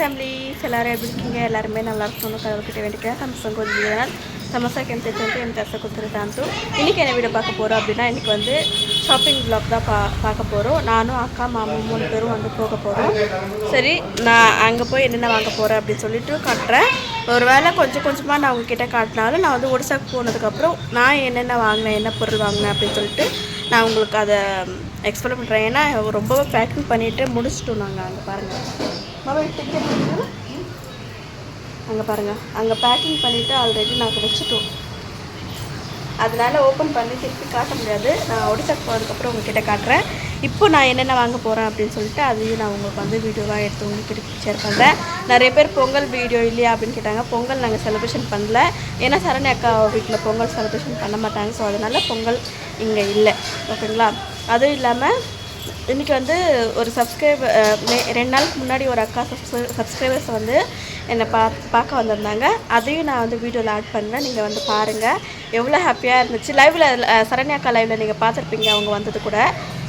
Families எல்லோரும் எப்படி இருக்கீங்க? எல்லாருமே நல்லா இருக்கணும்னு கடவுள்கிட்ட வேண்டிக்கிறேன். சம்சங் கொஞ்சம் சமோசா கேம் செட்டு வந்து என் தசை கொடுத்துருக்காந்து இன்றைக்கி என்ன வீடியோ பார்க்க போகிறோம் அப்படின்னா இன்றைக்கி வந்து ஷாப்பிங் பிளாக் தான் பா பார்க்க போகிறோம் நானும் அக்கா மாமா மூணு பேரும் வந்து போக போகிறோம் சரி நான் அங்கே போய் என்னென்ன வாங்க போகிறேன் அப்படின்னு சொல்லிட்டு காட்டுறேன். ஒரு வேளை கொஞ்சம் கொஞ்சமாக நான் உங்ககிட்ட காட்டினாலும் நான் வந்து ஒடிசாக்கு போனதுக்கப்புறம் நான் என்னென்ன வாங்கினேன் என்ன பொருள் வாங்கினேன் அப்படின்னு சொல்லிட்டு நான் உங்களுக்கு அதை எக்ஸ்பிளைன் பண்ணுறேன் ஏன்னா ரொம்ப பேக்கிங் பண்ணிவிட்டு முடிச்சுட்டோம் நாங்கள் அங்கே பாருங்கள் மாமா டிக்கெட் அங்கே பாருங்கள் அங்கே பேக்கிங் பண்ணிவிட்டு ஆல்ரெடி நாங்கள் வச்சுட்டோம் அதனால ஓப்பன் பண்ணி திருப்பி காட்ட முடியாது. நான் ஒடிசாக்கு போனதுக்கப்புறம் உங்ககிட்ட காட்டுறேன். இப்போ நான் என்னென்ன வாங்க போகிறேன் அப்படின்னு சொல்லிட்டு அதையும் நான் உங்களுக்கு வந்து வீடியோவாக எடுத்து உங்களுக்கு ஷேர் பண்ணுறேன் நிறைய பேர் பொங்கல் வீடியோ இல்லையா அப்படின்னு கேட்டாங்க. பொங்கல் நாங்கள் செலிப்ரேஷன் பண்ணல. ஏன்னா சரணி அக்கா வீட்டில் பொங்கல் செலிப்ரேஷன் பண்ண மாட்டாங்க. ஸோ அதனால் பொங்கல் இங்கே இல்லை. ஓகேங்களா அதுவும் இல்லாமல் இன்றைக்கி வந்து ஒரு சப்ஸ்கிரைபர் ரெண்டு நாளுக்கு முன்னாடி ஒரு அக்கா சப்ஸ்கிரைபர்ஸ் வந்து என்னை பா பார்க்க வந்திருந்தாங்க. அதையும் நான் வந்து வீடியோவில் ஆட் பண்ணேன் நீங்கள் வந்து பாருங்கள் எவ்வளோ ஹாப்பியாக இருந்துச்சு. லைவில் சரண்யா அக்கா லைவில் நீங்கள் பார்த்துருப்பீங்க. அவங்க வந்தது கூட.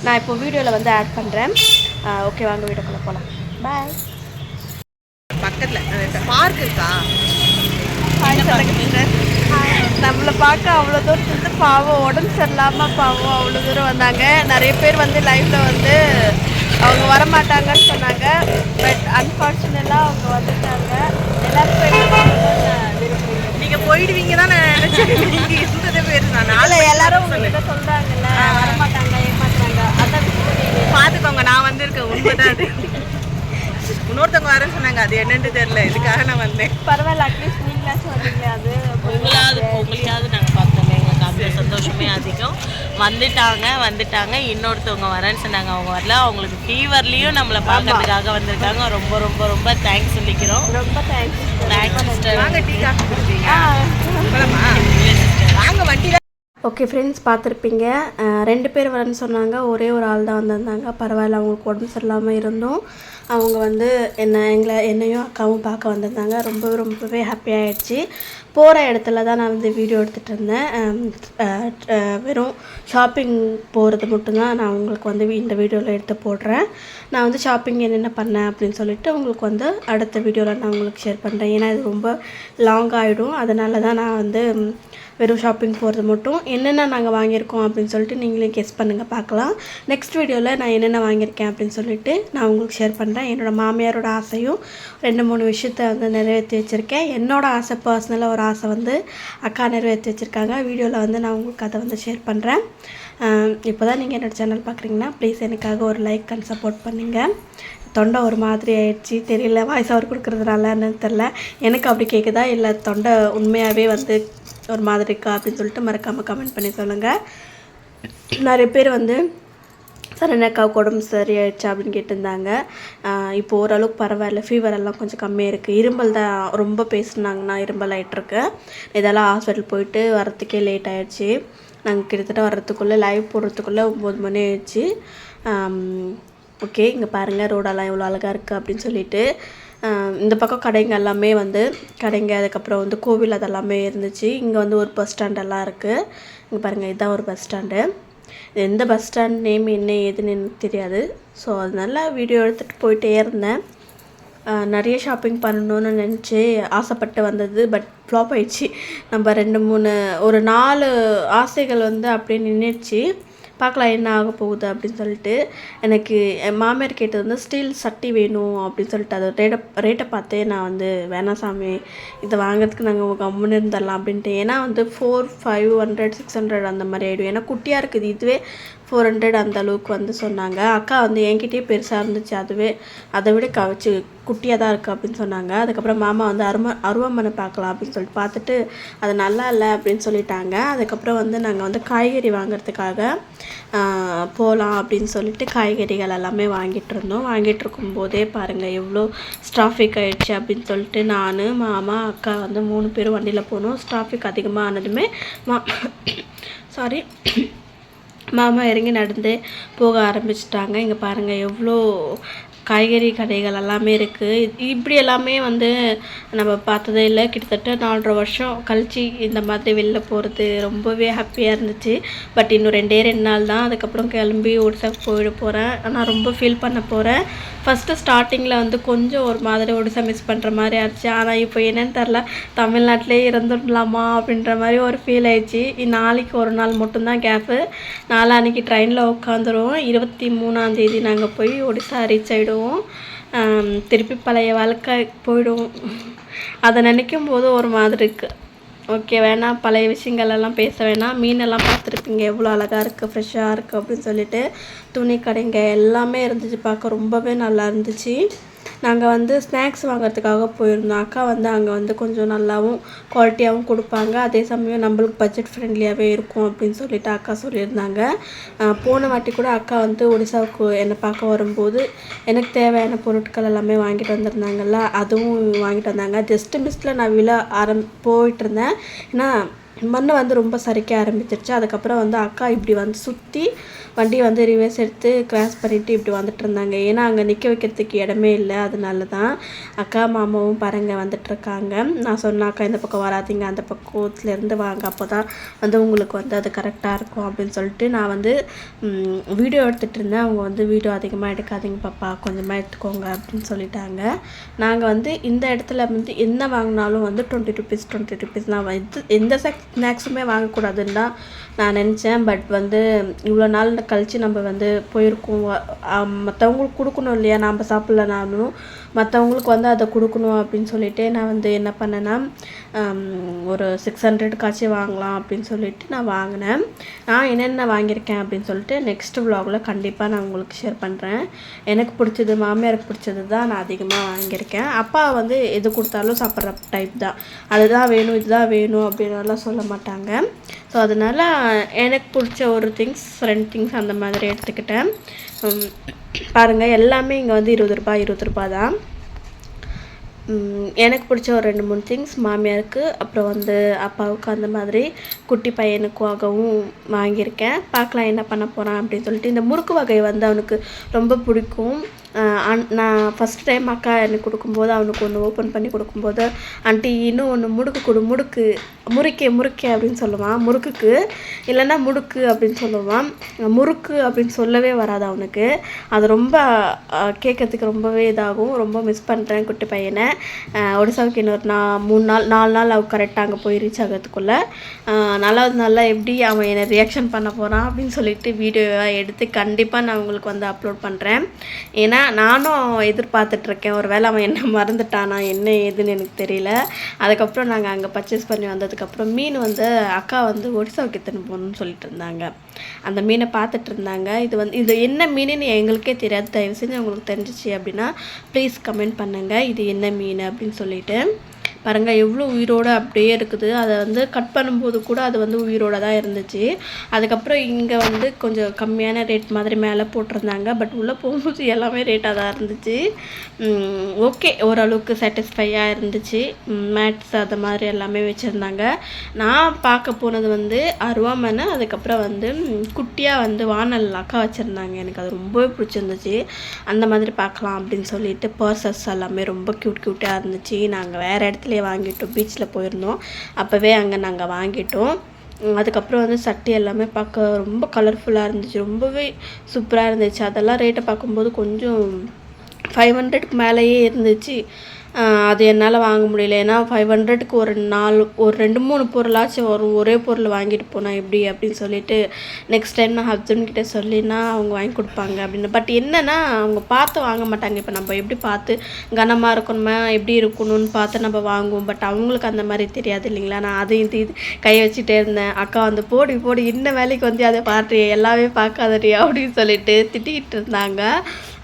நான் இப்போ வீடியோவில் வந்து ஆட் பண்ணுறேன் ஓகே வாங்க வீடியோக்குள்ளே போகலாம் பாய் பக்கத்தில் பார்க் இருக்கா? நம்மளை பார்க்க அவ்வளோ தூரத்துலேருந்து பாவம் உடம்பு சரியில்லாமல் பாவம் அவ்வளோ தூரம் வந்தாங்க. நிறைய பேர் வந்து லைஃப்பில் வந்து அவங்க வரமாட்டாங்கன்னு சொன்னாங்க. பட் அன்ஃபார்ச்சுனேட்டாக அவங்க வந்துட்டாங்க. எல்லாருக்கும் என்ன பண்ணணும்னு விரும்புறீங்க நீங்க போயிடுவீங்க தான் நான் நினைச்சேன். நீங்க இருந்ததே பேரு நான் இல்லை எல்லாரும் உங்ககிட்ட சொல்கிறாங்கல்ல வரமாட்டாங்க ஏமாத்துறாங்க. அதான் பார்த்துக்கோங்க நான் வந்திருக்கேன். உண்மைதான் அது. இன்னொருத்தவங்க வரேன்னு சொன்னாங்க. அது என்னன்னு தெரியல. இதுக்காக நான் வந்தேன். பரவாயில்ல அட்லீஸ்ட் உங்களாவது உங்களையாவது நாங்கள் பார்த்தோமே எங்களுக்கு அந்த சந்தோஷமே அதிகம். வந்துட்டாங்க வந்துட்டாங்க. இன்னொருத்தவங்க வரேன்னு சொன்னாங்க அவங்க வரல. அவங்களுக்கு ஃபீவர்லேயும் நம்மளை பார்க்கறதுக்காக வந்திருக்காங்க. ரொம்ப ரொம்ப ரொம்ப தேங்க்ஸ் சொல்லிக்கிறோம். ரொம்ப தேங்க்ஸ் தேங்க்ஸ் சிஸ்டர் வாங்க டீ காஃபி குடிப்பீங்க வாங்க வண்டியில ஓகே ஃப்ரெண்ட்ஸ் பார்த்துருப்பீங்க. ரெண்டு பேர் வரேன்னு சொன்னாங்க. ஒரே ஒரு ஆள் தான் வந்திருந்தாங்க. பரவாயில்ல அவங்களுக்கு உடம்பு சரியில்லாமல் இருந்தும். அவங்க வந்து என்ன எங்களை என்னையும் அக்காவும் பார்க்க வந்திருந்தாங்க. ரொம்பவே ரொம்பவே ஹாப்பியாகிடுச்சு போகிற இடத்துல தான் நான் வந்து வீடியோ எடுத்துகிட்டு இருந்தேன். வெறும் ஷாப்பிங் போகிறது மட்டும்தான் நான் உங்களுக்கு வந்து இந்த வீடியோவில் எடுத்து போடுறேன். நான் வந்து ஷாப்பிங் என்னென்ன பண்ணேன் அப்படின்னு சொல்லிட்டு உங்களுக்கு வந்து அடுத்த வீடியோவில் நான் உங்களுக்கு ஷேர் பண்ணுறேன் ஏன்னா இது ரொம்ப லாங் ஆகிடும் அதனால தான் நான் வந்து வெறும் ஷாப்பிங் போகிறது மட்டும். என்னென்ன நாங்கள் வாங்கியிருக்கோம் அப்படின்னு சொல்லிட்டு நீங்களே கெஸ் பண்ணுங்கள் பார்க்கலாம். நெக்ஸ்ட் வீடியோவில் நான் என்னென்ன வாங்கியிருக்கேன் அப்படின்னு சொல்லிட்டு நான் உங்களுக்கு ஷேர் பண்ணுறேன் என்னோடய மாமியாரோட ஆசையும் ரெண்டு மூணு விஷயத்த வந்து நிறைவேற்றி வச்சுருக்கேன். என்னோடய ஆசை பர்சனலாக ஒரு ஆசை வந்து அக்கா நிறைவேற்றி வச்சுருக்காங்க. வீடியோவில் வந்து நான் உங்களுக்கு அதை வந்து ஷேர் பண்ணுறேன் இப்போ தான் நீங்கள் என்னோடய சேனல் பார்க்குறீங்கன்னா ப்ளீஸ் எனக்காக ஒரு லைக் அண்ட் சப்போர்ட் பண்ணுங்கள் தொண்டை ஒரு மாதிரி ஆயிடுச்சு. தெரியல வாய்ஸ் அவர் கொடுக்குறதுனால என்னன்னு தெரில எனக்கு அப்படி கேட்குதா இல்லை தொண்டை உண்மையாகவே வந்து ஒரு மாதிரி இருக்கா அப்படின்னு சொல்லிட்டு மறக்காமல் கமெண்ட் பண்ணி சொல்லுங்கள் நிறைய பேர் வந்து சரணக்காவுக்கு உடம்பு சரியாயிடுச்சு? அப்படின்னு கேட்டிருந்தாங்க. இப்போ ஓரளவுக்கு பரவாயில்ல ஃபீவர் எல்லாம் கொஞ்சம் கம்மியாக இருக்குது இரும்பல் தான் ரொம்ப பேசுனாங்கன்னா இரும்பல் ஆகிட்டுருக்கு இதெல்லாம் ஹாஸ்பிட்டல் போயிட்டு வரத்துக்கே லேட் ஆகிடுச்சு நாங்கள் கிட்டத்தட்ட வர்றதுக்குள்ளே லைவ் போடுறதுக்குள்ளே ஒம்பது மணி ஆயிடுச்சு. ஓகே இங்கே பாருங்கள் ரோடெல்லாம் எவ்வளோ அழகாக இருக்குது அப்படின்னு சொல்லிட்டு. இந்த பக்கம் கடைங்க எல்லாமே வந்து கடைங்க அதுக்கப்புறம் வந்து கோவில் அதெல்லாமே இருந்துச்சு. இங்கே வந்து ஒரு பஸ் ஸ்டாண்டெல்லாம் இருக்குது இங்கே பாருங்கள் இதுதான் ஒரு பஸ் ஸ்டாண்டு எந்த பஸ் ஸ்டாண்ட் நேம் என்ன ஏதுன்னு எனக்கு தெரியாது. ஸோ அதனால வீடியோ எடுத்துகிட்டு போயிட்டே இருந்தேன். நிறைய ஷாப்பிங் பண்ணணும்னு நினச்சி ஆசைப்பட்டு வந்தது பட் ஃப்ளாப் ஆயிடுச்சு. நம்ம ரெண்டு மூணு ஒரு நாலு ஆசைகள் வந்து அப்படியே நின்றுச்சு பார்க்கலாம் என்ன ஆக போகுது அப்படின்னு சொல்லிட்டு எனக்கு என் மாமியார் கேட்டது வந்து ஸ்டீல் சட்டி வேணும் அப்படின்னு சொல்லிட்டு. அதை ரேட்டை ரேட்டை பார்த்தே நான் வந்து வேணாம் சாமி இதை வாங்குறதுக்கு நாங்கள் கம்முன்னு இருந்துடலாம் அப்படின்ட்டு. ஏன்னா வந்து four five hundred six hundred அந்த மாதிரி ஆகிடும் ஏன்னா குட்டியாக இருக்குது. இதுவே ஃபோர் ஹண்ட்ரட் அந்த அளவுக்கு வந்து சொன்னாங்க. அக்கா வந்து என்கிட்டயே பெருசாக இருந்துச்சு. அதுவே அதை விட கவச்சு குட்டியாக தான் இருக்குது அப்படின்னு சொன்னாங்க. அதுக்கப்புறம் மாமா வந்து அரும அருவமனை பார்க்கலாம் அப்படின்னு சொல்லிட்டு பார்த்துட்டு அது நல்லா இல்லை அப்படின்னு சொல்லிட்டாங்க. அதுக்கப்புறம் வந்து நாங்கள் வந்து காய்கறி வாங்குறதுக்காக போகலாம் அப்படின்னு சொல்லிட்டு காய்கறிகள் எல்லாமே வாங்கிட்டு இருந்தோம். வாங்கிட்டு இருக்கும்போதே பாருங்கள் எவ்வளோ ஸ்ட்ராஃபிக் ஆகிடுச்சு அப்படின்னு சொல்லிட்டு நான் மாமா அக்கா வந்து மூணு பேரும் வண்டியில் போனோம். ஸ்ட்ராஃபிக் அதிகமாக ஆனதுமே மா சாரி மாமா இறங்கி நடந்து போக ஆரம்பிச்சிட்டாங்க. இங்கே பாருங்கள் எவ்வளோ காய்கறி கடைகள் எல்லாமே இருக்குது இப்படி எல்லாமே வந்து நம்ம பார்த்ததே இல்லை. கிட்டத்தட்ட நாலரை வருஷம் கழிச்சு இந்த மாதிரி வெளில போகிறது ரொம்பவே ஹாப்பியாக இருந்துச்சு. பட் இன்னும் ரெண்டே ரெண்டு நாள் தான். அதுக்கப்புறம் கிளம்பி ஒடிசாக்கு போயிட போகிறேன் ஆனால் ரொம்ப ஃபீல் பண்ண போகிறேன் ஃபஸ்ட்டு ஸ்டார்டிங்கில் வந்து கொஞ்சம் ஒரு மாதிரி ஒடிசா மிஸ் பண்ணுற மாதிரி ஆச்சு. ஆனால் இப்போ என்னன்னு தெரில தமிழ்நாட்டிலே இருந்துடலாமா அப்படின்ற மாதிரி ஒரு ஃபீல் ஆயிடுச்சு. நாளைக்கு ஒரு நாள் மட்டும்தான் கேப்பு நாளான்னைக்கு ட்ரெயினில் உட்காந்துருவோம். இருபத்தி மூணாந்தேதி நாங்கள் போய் ஒடிசா ரீச் ஆகிடுவோம் திருப்பி பழைய வாழ்க்கை போயிடுவோம் அதை நினைக்கும் போது ஒரு மாதிரி இருக்குது ஓகே வேணாம் பழைய விஷயங்கள் எல்லாம் பேச வேணாம். மீனெல்லாம் பார்த்துருப்பீங்க. எவ்வளோ அழகாக இருக்குது ஃப்ரெஷ்ஷாக இருக்குது அப்படின்னு சொல்லிட்டு. துணி கடைங்க எல்லாமே இருந்துச்சு. பார்க்க ரொம்பவே நல்லா இருந்துச்சு. நாங்கள் வந்து ஸ்நாக்ஸ் வாங்குறதுக்காக போயிருந்தோம். அக்கா வந்து அங்கே வந்து கொஞ்சம் நல்லாவும் குவாலிட்டியாகவும் கொடுப்பாங்க. அதே சமயம் நம்மளுக்கு பட்ஜெட் ஃப்ரெண்ட்லியாகவே இருக்கும் அப்படின்னு சொல்லிட்டு அக்கா சொல்லியிருந்தாங்க. போன வாட்டி கூட அக்கா வந்து ஒடிசாவுக்கு என்னை பார்க்க வரும்போது எனக்கு தேவையான பொருட்கள் எல்லாமே வாங்கிட்டு வந்திருந்தாங்கல்ல அதுவும் வாங்கிட்டு வந்தாங்க. ஜஸ்ட்டு மிஸ்டில் நான் விழா ஆரம் போயிட்டு இருந்தேன். ஏன்னா மண்ணை வந்து ரொம்ப சரிக்க ஆரம்பிச்சிருச்சு. அதுக்கப்புறம் வந்து அக்கா இப்படி வந்து சுற்றி வண்டியை வந்து ரிவர்ஸ் எடுத்து கிராஸ் பண்ணிவிட்டு இப்படி வந்துட்டு இருந்தாங்க. ஏன்னா அங்கே நிற்க வைக்கிறதுக்கு இடமே இல்லை. அதனால தான் அக்கா மாமாவும் பாருங்க வந்துட்டுருக்காங்க நான் சொன்ன அக்கா இந்த பக்கம் வராதீங்க. அந்த பக்கத்துலேருந்து வாங்க. அப்போ தான் வந்து உங்களுக்கு வந்து அது கரெக்டாக இருக்கும். அப்படின்னு சொல்லிட்டு நான் வந்து வீடியோ எடுத்துகிட்டு இருந்தேன். அவங்க வந்து வீடியோ அதிகமாக எடுக்காதீங்க பாப்பா. கொஞ்சமாக எடுத்துக்கோங்க. அப்படின்னு சொல்லிட்டாங்க. நாங்கள் வந்து இந்த இடத்துல வந்து என்ன வாங்கினாலும் வந்து டுவெண்ட்டி ருபீஸ் டுவெண்ட்டி ருபீஸ் நான் எந்த எந்த ஸ்நாக்ஸுமே வாங்கக்கூடாதுன்னு தான் நான் நினச்சேன். பட் வந்து இவ்வளோ நாள் கழித்து நம்ம வந்து போயிருக்கோம். மற்றவங்களுக்கு கொடுக்கணும் இல்லையா? நாம் சாப்பிட்லனாலும் மற்றவங்களுக்கு வந்து அதை கொடுக்கணும் அப்படின்னு சொல்லிட்டு நான் வந்து என்ன பண்ணேன்னா ஒரு சிக்ஸ் ஹண்ட்ரட்காச்சும் வாங்கலாம் அப்படின்னு சொல்லிட்டு நான் வாங்கினேன். நான் என்னென்ன வாங்கியிருக்கேன் அப்படின்னு சொல்லிட்டு நெக்ஸ்ட் vlogல கண்டிப்பாக நான் உங்களுக்கு ஷேர் பண்ணுறேன் எனக்கு பிடிச்சது மாமியாருக்கு பிடிச்சது தான் நான் அதிகமாக வாங்கியிருக்கேன். அப்பா வந்து எது கொடுத்தாலும் சாப்பிட்ற டைப் தான். அதுதான் வேணும் இதுதான் வேணும் அப்படின்னுலாம் சொல்ல மாட்டாங்க. ஸோ அதனால் எனக்கு பிடிச்ச ஒரு திங்ஸ் ரெண்டு திங்ஸ் அந்த மாதிரி எடுத்துக்கிட்டேன். பாருங்கள் எல்லாமே இங்கே வந்து இருபது ரூபாய் இருபது ரூபாய் தான். எனக்கு பிடிச்ச ஒரு ரெண்டு மூணு திங்ஸ் மாமியாருக்கு அப்புறம் வந்து அப்பாவுக்கு அந்த மாதிரி குட்டி பையனுக்காகவும் வாங்கியிருக்கேன். பார்க்கலாம் என்ன பண்ண போகிறான் அப்படின்னு சொல்லிட்டு இந்த முறுக்கு வகை வந்து அவனுக்கு ரொம்ப பிடிக்கும். நான் ஃபஸ்ட் டைம் அக்கா எனக்கு கொடுக்கும்போது அவனுக்கு ஒன்று ஓப்பன் பண்ணி கொடுக்கும்போது ஆண்டி இன்னும் ஒன்று முடுக்கு கொடு முடுக்கு முறுக்கே முறுக்கே அப்படின்னு சொல்லுவான். முறுக்குக்கு இல்லைன்னா முடுக்கு அப்படின்னு சொல்லுவான். முறுக்கு அப்படின்னு சொல்லவே வராது அவனுக்கு. அது ரொம்ப கேட்கறதுக்கு ரொம்பவே இதாகும். ரொம்ப மிஸ் பண்ணுறேன் குட்டி பையனை. ஒடிசாவுக்கு இன்னொரு நான் மூணு நாள் நாலு நாள் அவ கரெக்டாக அங்கே போய் ரீச் ஆகிறதுக்குள்ளே நாலாவது நாளில் எப்படி அவன் என்னை ரியாக்ஷன் பண்ண போகிறான் அப்படின்னு சொல்லிட்டு வீடியோவாக எடுத்து கண்டிப்பாக நான் உங்களுக்கு வந்து அப்லோட் பண்ணுறேன் ஏன்னா நான் நானும் எதிர்பார்த்துட்ருக்கேன். ஒரு வேளை அவன் என்ன மறந்துட்டானா என்ன ஏதுன்னு எனக்கு தெரியல. அதுக்கப்புறம் நாங்கள் அங்கே பர்ச்சேஸ் பண்ணி வந்ததுக்கப்புறம் மீன் வந்து அக்கா வந்து ஒடிசாவுக்கு எத்தனை போகணும்னு சொல்லிட்டு இருந்தாங்க. அந்த மீனை பார்த்துட்டு இருந்தாங்க. இது வந்து இது என்ன மீனுன்னு எங்களுக்கே தெரியாது. தயவு செஞ்சு உங்களுக்கு தெரிஞ்சிச்சு அப்படின்னா ப்ளீஸ் கமெண்ட் பண்ணுங்கள் இது என்ன மீன் அப்படின்னு சொல்லிட்டு. பாருங்கள் எவ்வளோ உயிரோடு அப்படியே இருக்குது. அதை வந்து கட் பண்ணும்போது கூட அது வந்து உயிரோட தான் இருந்துச்சு. அதுக்கப்புறம் இங்கே வந்து கொஞ்சம் கம்மியான ரேட் மாதிரி மேலே போட்டிருந்தாங்க. பட் உள்ளே போகும்போது எல்லாமே ரேட்டாக தான் இருந்துச்சு. ஓகே ஓரளவுக்கு சாட்டிஸ்ஃபையாக இருந்துச்சு. மேட்ஸ் அது மாதிரி எல்லாமே வச்சுருந்தாங்க. நான் பார்க்க போனது வந்து அருவாமனை அதுக்கப்புறம் வந்து குட்டியாக வந்து வானல் அக்கா வச்சுருந்தாங்க. எனக்கு அது ரொம்பவே பிடிச்சிருந்துச்சு. அந்த மாதிரி பார்க்கலாம் அப்படின்னு சொல்லிட்டு பர்சஸ் எல்லாமே ரொம்ப க்யூட் க்யூட்டாக இருந்துச்சு. நாங்கள் வேறு இடத்துல பக்கத்துலேயே வாங்கிட்டோம் பீச்சில் போயிருந்தோம். அப்போவே அங்கே நாங்கள் வாங்கிட்டோம். அதுக்கப்புறம் வந்து சட்டை எல்லாமே பார்க்க ரொம்ப கலர்ஃபுல்லாக இருந்துச்சு. ரொம்பவே சூப்பராக இருந்துச்சு. அதெல்லாம் ரேட்டை பார்க்கும்போது கொஞ்சம் ஃபைவ் ஹண்ட்ரட்க்கு மேலேயே இருந்துச்சு. அது என்னால் வாங்க முடியல. ஏன்னா ஃபைவ் ஹண்ட்ரடுக்கு ஒரு நாலு ஒரு ரெண்டு மூணு பொருளாச்சும் வரும். ஒரே பொருள் வாங்கிட்டு போனால் எப்படி அப்படின்னு சொல்லிட்டு நெக்ஸ்ட் டைம் நான் ஹஸ்பண்ட் கிட்டே சொல்லினா அவங்க வாங்கி கொடுப்பாங்க அப்படின்னு. பட் என்னென்னா அவங்க பார்த்து வாங்க மாட்டாங்க. இப்போ நம்ம எப்படி பார்த்து கனமாக இருக்கணுமா எப்படி இருக்கணும்னு பார்த்து நம்ம வாங்குவோம். பட் அவங்களுக்கு அந்த மாதிரி தெரியாது இல்லைங்களா? நான் அது இது இது கை வச்சுட்டே இருந்தேன். அக்கா வந்து போடி போடி இன்ன வேலைக்கு வந்து அதை பார்த்து எல்லாமே பார்க்காதடி அப்படின்னு சொல்லிட்டு திட்டிகிட்டு இருந்தாங்க.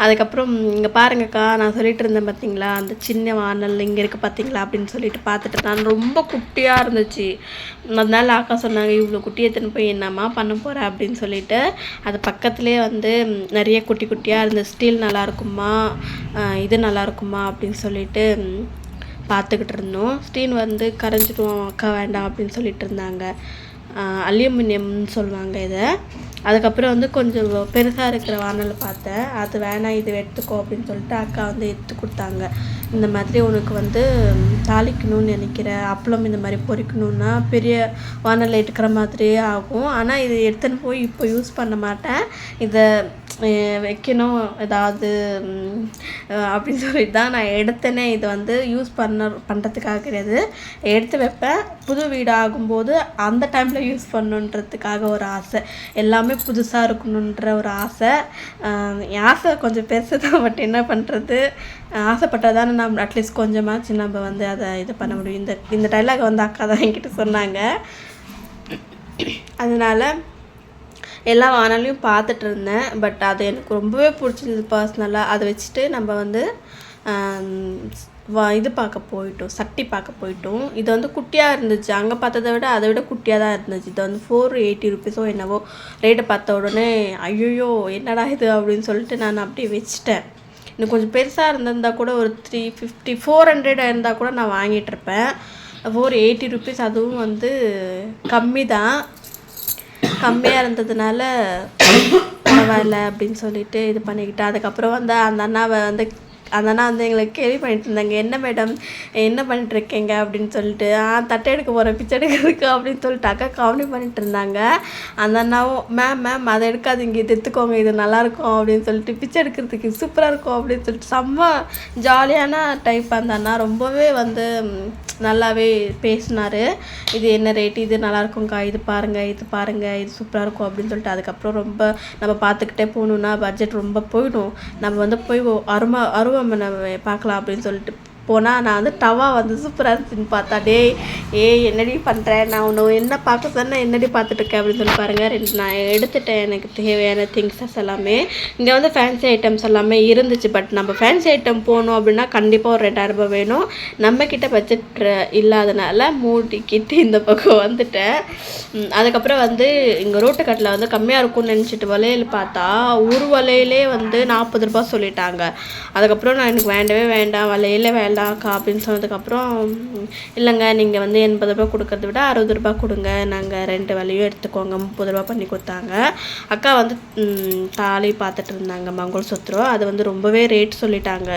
அதுக்கப்புறம் இங்கே பாருங்கக்கா நான் சொல்லிட்டு இருந்தேன் பார்த்தீங்களா அந்த சின்ன வானல் இங்கே இருக்குது பார்த்தீங்களா அப்படின்னு சொல்லிட்டு பார்த்துட்டு நான் ரொம்ப குட்டியாக இருந்துச்சு. அதனால அக்கா சொன்னாங்க இவ்வளோ குட்டி எடுத்துன்னு போய் என்னம்மா பண்ண போகிற அப்படின்னு சொல்லிட்டு. அது பக்கத்துலேயே வந்து நிறைய குட்டி குட்டியாக இருந்த ஸ்டீல் நல்லா இருக்குமா இது நல்லா இருக்குமா அப்படின்னு சொல்லிட்டு பார்த்துக்கிட்டு இருந்தோம். ஸ்டீல் வந்து கரைஞ்சிடும் அக்கா வேண்டாம் அப்படின்னு சொல்லிட்டு இருந்தாங்க. அலுமினியம்னு சொல்லுவாங்க இதை. அதுக்கப்புறம் வந்து கொஞ்சம் பெருசாக இருக்கிற வானல் பார்த்தேன். அது வேணாம் இது எடுத்துக்கோ அப்படின்னு சொல்லிட்டு அக்கா வந்து எடுத்து கொடுத்தாங்க. இந்த மாதிரி உனக்கு வந்து தாளிக்கணும்னு நினைக்கிற அப்பளம் இந்த மாதிரி பொரிக்கணுன்னா பெரிய வானல் எடுக்கிற மாதிரியே ஆகும். ஆனால் இது எடுத்துன்னு போய் இப்போ யூஸ் பண்ண மாட்டேன். இதை வைக்கணும். ஏதாவது அப்படின்னு சொல்லிட்டு தான் நான் எடுத்தேனே. இது வந்து யூஸ் பண்ண பண்ணுறதுக்காக கிடையாது. எடுத்து வைப்பேன். புது வீடு ஆகும்போது அந்த டைமில் யூஸ் பண்ணுன்றதுக்காக ஒரு ஆசை. எல்லாமே புதுசாக இருக்கணுன்ற ஒரு ஆசை. என் ஆசை கொஞ்சம் பெருசு தான் பட் என்ன பண்ணுறது ஆசைப்பட்டால் தானே நம்ம அட்லீஸ்ட் கொஞ்சமாச்சு நம்ம வந்து அதை இது பண்ண முடியும். இந்த இந்த டைலாக் வந்து அக்கா தான் என்கிட்ட சொன்னாங்க. அதனால எல்லா வானாலையும் பார்த்துட்டு இருந்தேன் பட் அது எனக்கு ரொம்பவே பிடிச்சிருந்தது பர்சனலாக அதை வச்சுட்டு நம்ம வந்து வா- இது பார்க்க போயிட்டோம். சட்டி பார்க்க போயிட்டோம். இது வந்து குட்டியாக இருந்துச்சு. அங்கே பார்த்ததை விட அதை விட குட்டியாக தான் இருந்துச்சு. இது வந்து ஃபோர் எயிட்டி ருபீஸோ என்னவோ. ரேட்டை பார்த்த உடனே ஐயோ என்னடா இது அப்படின்னு சொல்லிட்டு நான் அப்படியே வச்சுட்டேன். இன்னும் கொஞ்சம் பெருசாக இருந்திருந்தா கூட ஒரு த்ரீ ஃபிஃப்டி ஃபோர் ஹண்ட்ரட் இருந்தால் கூட நான் வாங்கிட்டு இருப்பேன். ஃபோர் எயிட்டி ருபீஸ் அதுவும் வந்து கம்மி தான் கம்மியாக இருந்ததுனால பரவாயில்ல அப்படின்னு சொல்லிட்டு இது பண்ணிக்கிட்டேன். அதுக்கப்புறம் வந்து அந்த அண்ணாவை வந்து அந்த அண்ணா வந்து எங்களை கேள்வி பண்ணிட்டு இருந்தாங்க. என்ன மேடம்? என்ன பண்ணிட்டு இருக்கீங்க அப்படின்னு சொல்லிட்டு ஆ தட்டை எடுக்க போகிறேன் பிச்சை எடுக்கிறதுக்கு அப்படின்னு சொல்லிட்டு அக்கா காமெடி பண்ணிட்டு இருந்தாங்க. அந்த அண்ணாவும் மேம் மேம் அதை எடுக்காதீங்க இது எடுத்துக்கோங்க இது நல்லாயிருக்கும் அப்படின்னு சொல்லிட்டு பிச்சை எடுக்கிறதுக்கு சூப்பராக இருக்கும் அப்படின்னு சொல்லிட்டு செம்ம ஜாலியான டைப் அந்த அண்ணா ரொம்பவே வந்து நல்லாவே பேசினார். இது என்ன ரேட் இது நல்லாயிருக்கும்க்கா இது பாருங்கள் இது பாருங்கள் இது சூப்பராக இருக்கும் அப்படின்னு சொல்லிட்டு அதுக்கப்புறம் ரொம்ப நம்ம பார்த்துக்கிட்டே போகணுன்னா பட்ஜெட் ரொம்ப போயிடும். நம்ம வந்து போய் அருமை நம்ம நம்ம பார்க்கலாம் அப்படின்னு சொல்லிட்டு போனால் நான் வந்து டவா வந்து சூப்பராக இருந்துச்சுன்னு பார்த்தா டேய் ஏய் என்னடி பண்ணுறேன் நான் உன்னை என்ன பார்க்க சொன்னேன் என்னடி பார்த்துட்ருக்கேன் அப்படின்னு சொல்லி பாருங்கள் ரெண்டு நான் எடுத்துட்டேன். எனக்கு தேவையான திங்ஸஸ் எல்லாமே. இங்கே வந்து ஃபேன்சி ஐட்டம்ஸ் எல்லாமே இருந்துச்சு பட் நம்ம ஃபேன்சி ஐட்டம் போகணும் அப்படின்னா கண்டிப்பாக ஒரு ரெண்டாயிரரூபா வேணும். நம்மக்கிட்ட பட்ஜெட் இல்லாதனால மூடிக்கிட்டு இந்த பக்கம் வந்துட்டேன். அதுக்கப்புறம் வந்து இங்கே ரோட்டுக்கட்டில் வந்து கம்மியாக இருக்கும்னு நினச்சிட்டு வலையில் பார்த்தா ஒரு வலையிலே வந்து நாற்பது ரூபா சொல்லிட்டாங்க. அதுக்கப்புறம் நான் எனக்கு வேண்டவே வேண்டாம். வளையலே வேண்டாம்க்கா அப்படின்னு சொன்னதுக்கப்புறம் இல்லைங்க நீங்கள் வந்து எண்பது ரூபாய் கொடுக்கறத விட அறுபது ரூபாய் கொடுங்க. நாங்கள் ரெண்டு வேலையும் எடுத்துக்கோங்க. முப்பது ரூபாய் பண்ணி கொடுத்தாங்க. அக்கா வந்து தாலி பார்த்துட்டு இருந்தாங்க. மங்கள்சூத்திரம் அது வந்து ரொம்பவே ரேட் சொல்லிட்டாங்க.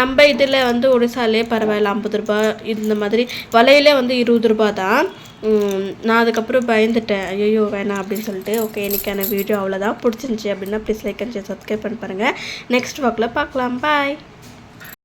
நம்ம இதில் வந்து ஒடிசாலே பரவாயில்ல. ஐம்பது ரூபாய் இந்த மாதிரி வலையிலே வந்து இருபது ரூபா தான். நான் அதுக்கப்புறம் பயந்துட்டேன். ஐயோ வேணாம் அப்படின்னு சொல்லிட்டு ஓகே இன்னைக்கான வீடியோ அவ்வளோதான் பிடிச்சிருந்துச்சி அப்படின்னா ப்ளீஸ் லைக் அண்ட் சப்ஸ்கிரைப் பண்ணி பாருங்கள் நெக்ஸ்ட் வாக்கில் பார்க்கலாம். பாய்